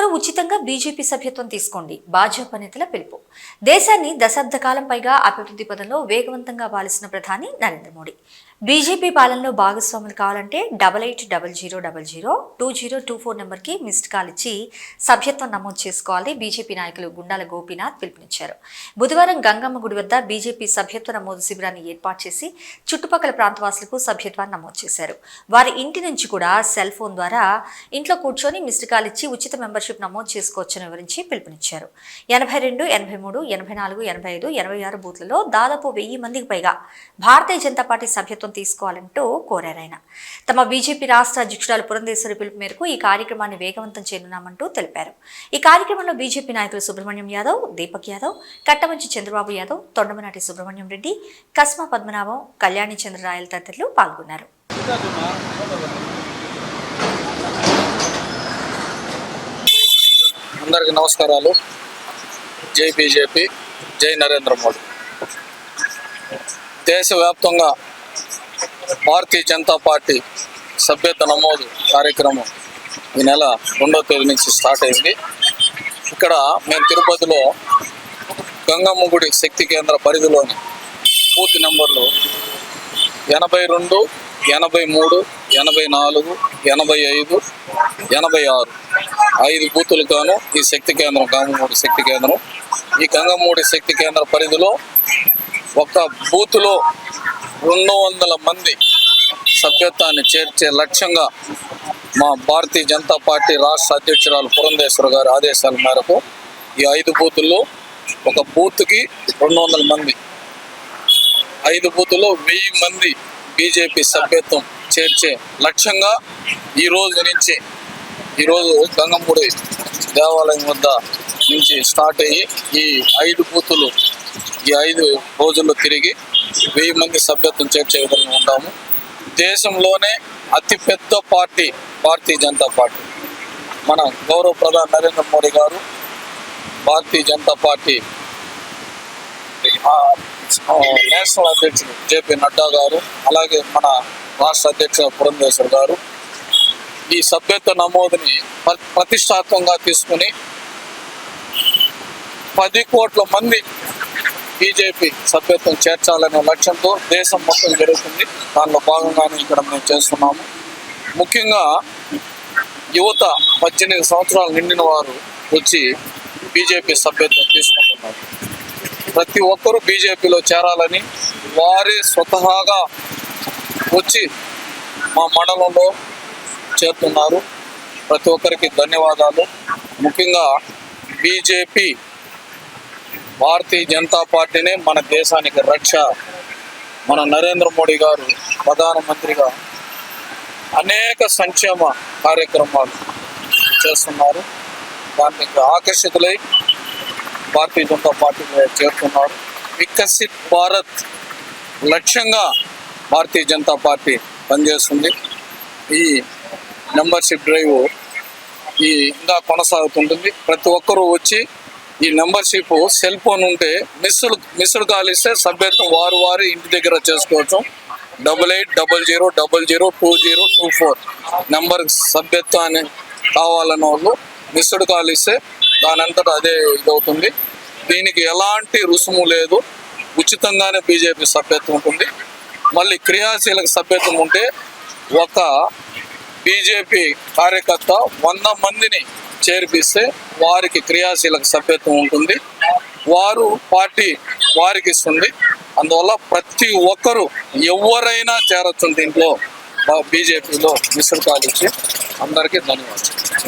ఒక్కరూ ఉచితంగా బీజేపీ సభ్యత్వం తీసుకోండి. భాజపా నేతల పిలుపు. దేశాన్ని దశాబ్ద కాలం పైగా అభివృద్ధి పదంలో వేగవంతంగా పాలిసిన ప్రధాని నరేంద్ర మోడీ. బీజేపీ పాలనలో భాగస్వాములు కావాలంటే double eight double zero double zero two zero two four నెంబర్కి మిస్డ్ కాల్ ఇచ్చి సభ్యత్వం నమోదు చేసుకోవాలని బీజేపీ నాయకులు గుండాల గోపీనాథ్ పిలుపునిచ్చారు. బుధవారం గంగమ్మ గుడి వద్ద బీజేపీ సభ్యత్వ నమోదు శిబిరాన్ని ఏర్పాటు చేసి చుట్టుపక్కల ప్రాంతవాసులకు సభ్యత్వాన్ని నమోదు చేశారు. వారి ఇంటి నుంచి కూడా సెల్ ఫోన్ ద్వారా ఇంట్లో కూర్చొని మిస్డ్ కాల్ ఇచ్చి ఉచిత మెంబర్షిప్ నమోదు చేసుకోవచ్చని వివరించి పిలుపునిచ్చారు. ఎనభై రెండు ఎనభై మూడు ఎనభై నాలుగు ఎనభై ఐదు ఎనభై ఆరు బూత్లలో దాదాపు వెయ్యి మందికి పైగా భారతీయ జనతా పార్టీ సభ్యత్వం తీసుకోవాలంటూ కోరారు ఆయన. తమ బీజేపీ రాష్ట్ర అధ్యక్షురాలు పురంధేశ్వరి పిలుపు మేరకు ఈ కార్యక్రమాన్ని వేగవంతం చేయనున్నామంటూ తెలిపారు. ఈ కార్యక్రమంలో బీజేపీ నాయకులు సుబ్రహ్మణ్యం యాదవ్ దీపక్ యాదవ్ కట్టమంచి చంద్రబాబు యాదవ్ తొండమనాటి సుబ్రహ్మణ్యం రెడ్డి కస్మా పద్మనాభం కళ్యాణి చంద్రరాయల తదితరులు పాల్గొన్నారు. అందరికీ నమస్కారాలు. జై బీజేపీ జై నరేంద్ర మోడీ. దేశవ్యాప్తంగా భారతీయ జనతా పార్టీ సభ్యత నమోదు కార్యక్రమం ఈ నెల రెండో తేదీ నుంచి స్టార్ట్ అయింది. ఇక్కడ మేము తిరుపతిలో గంగమ్మ గుడి శక్తి కేంద్ర పరిధిలోని బూత్ నెంబర్లు ఎనభై రెండు ఎనభై మూడు ఎనభై నాలుగు ఎనభై ఐదు ఎనభై ఆరు. ఐదు బూతులుగాను ఈ శక్తి కేంద్రం గంగమూడి శక్తి కేంద్రం. ఈ గంగమూడి శక్తి కేంద్ర పరిధిలో ఒక బూతులో రెండు వందల మంది సభ్యత్వాన్ని చేర్చే లక్ష్యంగా మా భారతీయ జనతా పార్టీ రాష్ట్ర అధ్యక్షురాలు పురంధేశ్వర గారి ఆదేశాల మేరకు ఈ ఐదు బూతుల్లో ఒక బూత్కి రెండు వందల మంది ఐదు బూతుల్లో వెయ్యి మంది బీజేపీ సభ్యత్వం చేర్చే లక్ష్యంగా ఈ రోజు నుంచి ఈరోజు గంగమ్మూడి దేవాలయం వద్ద నుంచి స్టార్ట్ అయ్యి ఈ ఐదు బూతులు ఈ ఐదు రోజుల్లో తిరిగి వెయ్యి మంది సభ్యత్వం చేర్చే విధంగా ఉంటాము దేశంలోనే అతిపెద్ద పార్టీ భారతీయ జనతా పార్టీ. మన గౌరవ ప్రధాని నరేంద్ర మోడీ గారు భారతీయ జనతా పార్టీ నేషనల్ అధ్యక్షుడు జేపీ నడ్డా గారు అలాగే మన రాష్ట్ర అధ్యక్ష పురంధేశ్వర్ గారు ఈ సభ్యత్వ నమోదుని ప్రతిష్టాత్మకంగా తీసుకుని పది కోట్ల మంది బీజేపీ సభ్యత్వం చేర్చాలనే లక్ష్యంతో దేశం మొత్తం జరుగుతుంది. దానిలో భాగంగానే ఇక్కడ మేము చేస్తున్నాము. ముఖ్యంగా యువత పద్దెనిమిది సంవత్సరాలు నిండిన వారు వచ్చి బీజేపీ సభ్యత్వం తీసుకుంటున్నారు. ప్రతి ఒక్కరూ బీజేపీలో చేరాలని వారి స్వతహాగా వచ్చి మా మండలంలో చేరుతున్నారు. ప్రతి ఒక్కరికి ధన్యవాదాలు. ముఖ్యంగా బీజేపీ భారతీయ జనతా పార్టీనే మన దేశానికి రక్ష. మన నరేంద్ర మోడీ గారు ప్రధానమంత్రిగా అనేక సంక్షేమ కార్యక్రమాలు చేస్తున్నారు. దానికి ఆకర్షితులై భారతీయ జనతా పార్టీ చేరుతున్నారు. వికసిత్ భారత్ లక్ష్యంగా భారతీయ జనతా పార్టీ పనిచేస్తుంది. ఈ మెంబర్షిప్ డ్రైవ్ ఈ ఇంకా కొనసాగుతుంటుంది. ప్రతి ఒక్కరూ వచ్చి ఈ మెంబర్షిప్ సెల్ ఫోన్ ఉంటే మిస్డ్ మిస్డ్ కాలిస్తే సభ్యత్వం వారు వారి ఇంటి దగ్గర చేసుకోవచ్చు. Double eight double zero double zero two zero two four number సభ్యత్వాన్ని కావాలన్న వాళ్ళు మిస్డ్ కాల్ ఇస్తే దాని అదే ఇదవుతుంది. దీనికి ఎలాంటి రుసుము లేదు. ఉచితంగానే బీజేపీ సభ్యత్వం ఉంటుంది. మళ్ళీ క్రియాశీలక సభ్యత్వం ఉంటే ఒక బీజేపీ కార్యకర్త వంద మందిని చేర్పిస్తే వారికి క్రియాశీలక సభ్యత్వం ఉంటుంది. వారు పార్టీ వారికి ఇస్తుంది అందువల్ల ప్రతి ఒక్కరూ ఎవరైనా చేరొచ్చు దీంట్లో బీజేపీలో మిశ్ర ఇచ్చి అందరికీ ధన్యవాదాలు.